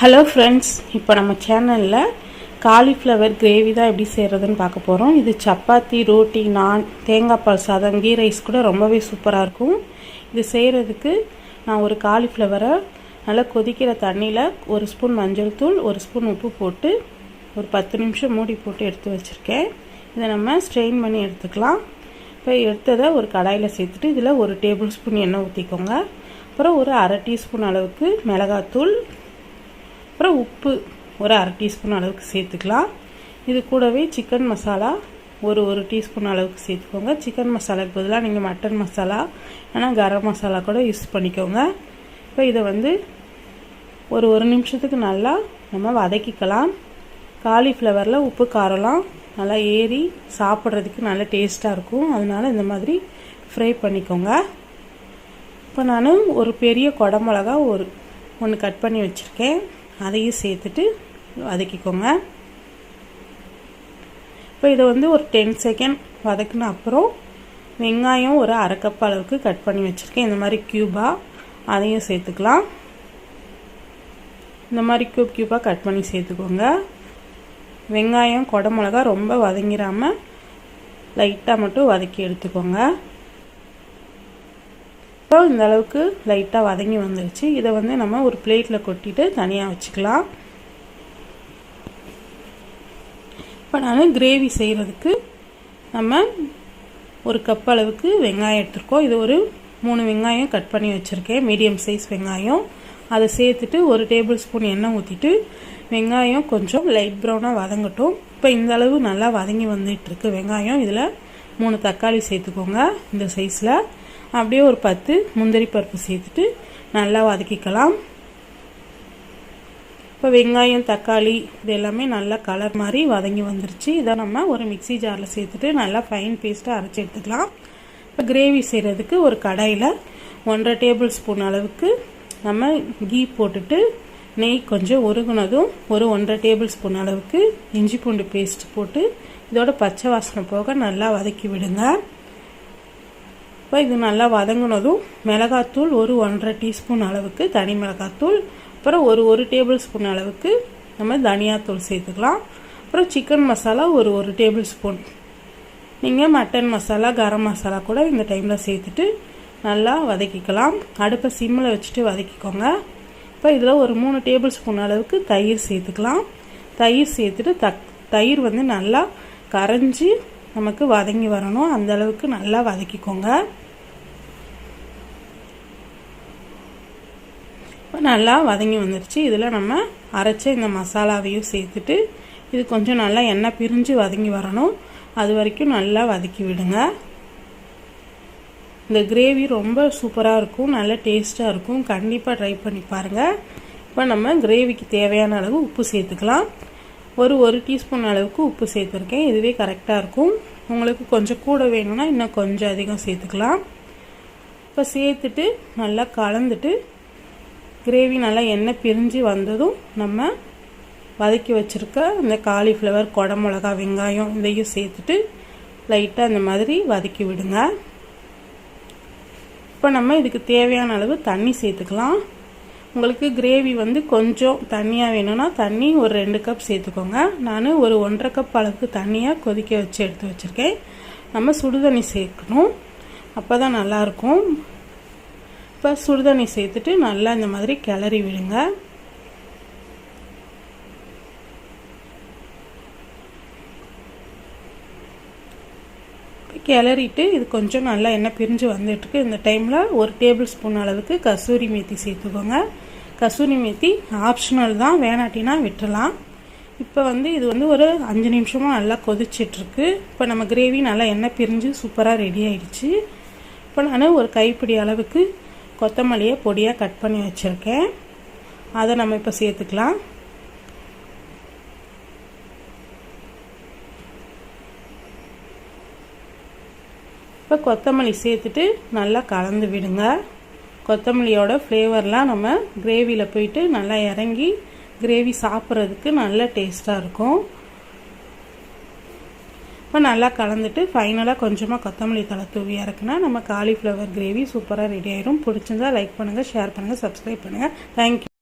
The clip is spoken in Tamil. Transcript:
ஹலோ ஃப்ரெண்ட்ஸ் இப்போ நம்ம சேனலில் காலிஃப்ளவர் கிரேவி தான் எப்படி செய்கிறதுன்னு பார்க்க போகிறோம் இது சப்பாத்தி ரோட்டி நான் தேங்காய் பால் சாதம் கீ ரைஸ் கூட ரொம்பவே சூப்பராக இருக்கும். இது செய்கிறதுக்கு நான் ஒரு காலிஃப்ளவரை நல்லா கொதிக்கிற தண்ணியில் ஒரு ஸ்பூன் மஞ்சள் தூள் ஒரு ஸ்பூன் உப்பு போட்டு ஒரு பத்து நிமிஷம் மூடி போட்டு எடுத்து வச்சுருக்கேன். இதை நம்ம ஸ்ட்ரெயின் பண்ணி எடுத்துக்கலாம். இப்போ எடுத்ததை ஒரு கடாயில் சேர்த்துட்டு இதில் ஒரு டேபிள் ஸ்பூன் எண்ணெய் ஊற்றிக்கோங்க அப்புறம் ஒரு அரை டீஸ்பூன் அளவுக்கு மிளகாத்தூள் அப்புறம் உப்பு ஒரு அரை டீஸ்பூன் அளவுக்கு சேர்த்துக்கலாம். இது கூடவே சிக்கன் மசாலா ஒரு ஒரு டீஸ்பூன் அளவுக்கு சேர்த்துக்கோங்க. சிக்கன் மசாலாக்கு பதிலாக நீங்கள் மட்டன் மசாலா ஆனால் கரம் மசாலா கூட யூஸ் பண்ணிக்கோங்க. இப்போ இதை வந்து ஒரு ஒரு நிமிஷத்துக்கு நல்லா நம்ம வதக்கிக்கலாம். காலிஃப்ளவரில் உப்பு காரம்லாம் நல்லா ஏறி சாப்பிட்றதுக்கு நல்ல டேஸ்ட்டாக இருக்கும். அதனால் இந்த மாதிரி ஃப்ரை பண்ணிக்கோங்க. இப்போ நான் ஒரு பெரிய குடமிளகா ஒரு ஒன்று கட் பண்ணி வச்சுருக்கேன். அதையும் சேர்த்துட்டு வதக்கிக்கோங்க. இப்போ இதை வந்து ஒரு டென் செகண்ட் வதக்கின அப்புறம் வெங்காயம் ஒரு அரை கப் அளவுக்கு கட் பண்ணி வச்சுருக்கேன். இந்த மாதிரி க்யூபாக அதையும் சேர்த்துக்கலாம். இந்த மாதிரி க்யூப் க்யூபாக கட் பண்ணி சேர்த்துக்கோங்க. வெங்காயம் கொடமிளகா ரொம்ப வதங்கிடாமல் லைட்டாக மட்டும் வதக்கி எடுத்துக்கோங்க. இப்போ இந்த அளவுக்கு லைட்டாக வதங்கி வந்துருச்சு. இதை வந்து நம்ம ஒரு பிளேட்டில் கொட்டிட்டு தனியாக வச்சுக்கலாம். இப்போ நான் கிரேவி செய்கிறதுக்கு நம்ம ஒரு கப் அளவுக்கு வெங்காயம் எடுத்துருக்கோம். இது ஒரு மூணு வெங்காயம் கட் பண்ணி வச்சுருக்கேன். மீடியம் சைஸ் வெங்காயம். அதை சேர்த்துட்டு ஒரு டேபிள் ஸ்பூன் எண்ணெய் ஊற்றிட்டு வெங்காயம் கொஞ்சம் லைட் ப்ரௌனாக வதங்கட்டும். இப்போ இந்த அளவு நல்லா வதங்கி வந்துட்டுருக்கு வெங்காயம் இதில் மூணு தக்காளி சேர்த்துக்கோங்க. இந்த சைஸில் அப்படியே ஒரு பத்து முந்திரி பருப்பு சேர்த்துட்டு நல்லா வதக்கிக்கலாம். இப்போ வெங்காயம் தக்காளி இது எல்லாமே நல்லா கலர் மாதிரி வதங்கி வந்துருச்சு. இதை நம்ம ஒரு மிக்சி ஜாரில் சேர்த்துட்டு நல்லா ஃபைன் பேஸ்ட்டாக அரைச்சி எடுத்துக்கலாம். இப்போ கிரேவி செய்கிறதுக்கு ஒரு கடாயில் ஒன்றரை டேபிள் ஸ்பூன் அளவுக்கு நம்ம கீ போட்டுட்டு நெய் கொஞ்சம் உருகுனதும் ஒரு ஒன்றரை டேபிள் ஸ்பூன் அளவுக்கு இஞ்சி பூண்டு பேஸ்ட் போட்டு இதோட பச்சை வாசனை போக நல்லா வதக்கி விடுங்க. இப்போ இது நல்லா வதங்கினதும் மிளகாத்தூள் ஒரு ஒன்றரை டீஸ்பூன் அளவுக்கு தனி மிளகாத்தூள் அப்புறம் ஒரு ஒரு டேபிள் ஸ்பூன் அளவுக்கு நம்ம தனியாத்தூள் சேர்த்துக்கலாம். அப்புறம் சிக்கன் மசாலா ஒரு ஒரு டேபிள் ஸ்பூன் நீங்கள் மட்டன் மசாலா கரம் மசாலா கூட இந்த டைமில் சேர்த்துட்டு நல்லா வதக்கிக்கலாம். அடுப்பை சிம்மில் வச்சுட்டு வதக்கிக்கோங்க. இப்போ இதில் ஒரு மூணு டேபிள் ஸ்பூன் அளவுக்கு தயிர் சேர்த்துக்கலாம். தயிர் சேர்த்துட்டு தக் தயிர் வந்து நல்லா கரைஞ்சி நமக்கு வதங்கி வரணும். அந்த அளவுக்கு நல்லா வதக்கிக்கோங்க. நல்லா வதங்கி வந்துருச்சு. இதில் நம்ம அரைச்ச இந்த மசாலாவையும் சேர்த்துட்டு இது கொஞ்சம் நல்லா எண்ணெய் பிரிஞ்சு வதங்கி வரணும். அது வரைக்கும் நல்லா வதக்கி விடுங்க. இந்த கிரேவி ரொம்ப சூப்பராக இருக்கும். நல்ல டேஸ்ட்டாக இருக்கும். கண்டிப்பாக ட்ரை பண்ணி பாருங்கள் இப்போ நம்ம கிரேவிக்கு தேவையான அளவு உப்பு சேர்த்துக்கலாம். ஒரு ஒரு டீஸ்பூன் அளவுக்கு உப்பு சேர்த்துருக்கேன். இதுவே கரெக்டாக இருக்கும். உங்களுக்கு கொஞ்சம் கூட வேணும்னா இன்னும் கொஞ்சம் அதிகம் சேர்த்துக்கலாம். இப்போ சேர்த்துட்டு நல்லா கலந்துட்டு கிரேவி நல்லா எண்ணெய் பிரிஞ்சு வந்ததும் நம்ம வதக்கி வச்சுருக்க இந்த காலிஃப்ளவர் குடமிளகா வெங்காயம் இதையும் சேர்த்துட்டு லைட்டாக இந்த மாதிரி வதக்கி விடுங்க. இப்போ நம்ம இதுக்கு தேவையான அளவு தண்ணி சேர்த்துக்கலாம். உங்களுக்கு கிரேவி வந்து கொஞ்சம் தண்ணியாக வேணும்னா தண்ணி ஒரு ரெண்டு கப் சேர்த்துக்கோங்க. நான் ஒரு ஒன்றரை கப் அளவுக்கு தண்ணியாக கொதிக்க வச்சு எடுத்து வச்சுருக்கேன். நம்ம சுடுதண்ணி சேர்க்கணும். அப்போ தான் நல்லாயிருக்கும் இப்போ சுடுதண்ணி சேர்த்துட்டு நல்லா இந்த மாதிரி கிளறி விடுங்க. கிளறிட்டு இது கொஞ்சம் நல்லா எண்ணெய் பிரிஞ்சு வந்துட்டுருக்கு. இந்த டைமில் ஒரு டேபிள் ஸ்பூன் அளவுக்கு கசூரி மேத்தி சேர்த்துக்கோங்க. கசூரி மேத்தி ஆப்ஷனல் தான். வேணாட்டினா விட்டுலாம். இப்போ வந்து இது வந்து ஒரு அஞ்சு நிமிஷமாக நல்லா கொதிச்சிட்ருக்கு. இப்போ நம்ம கிரேவி நல்லா எண்ணெய் பிரிஞ்சு சூப்பராக ரெடி ஆயிடுச்சு. இப்போ நான் ஒரு கைப்பிடி அளவுக்கு கொத்தமல்லியை பொடியாக கட் பண்ணி வச்சுருக்கேன். அதை நம்ம இப்போ சேர்த்துக்கலாம். இப்போ கொத்தமல்லி சேர்த்துட்டு நல்லா கலந்து விடுங்க. கொத்தமல்லியோட ஃப்ளேவர்லாம் நம்ம கிரேவியில் போயிட்டு நல்லா இறங்கி கிரேவி சாப்பிட்றதுக்கு நல்ல டேஸ்ட்டாக இருக்கும். இப்போ நல்லா கலந்துட்டு ஃபைனலாக கொஞ்சமாக கொத்தமல்லி தலை தூவி இறக்குனா நம்ம காலிஃப்ளவர் கிரேவி சூப்பராக ரெடி ஆயிரும். பிடிச்சிருந்தா லைக் பண்ணுங்கள் ஷேர் பண்ணுங்கள் சப்ஸ்கிரைப் பண்ணுங்கள் தேங்க்யூ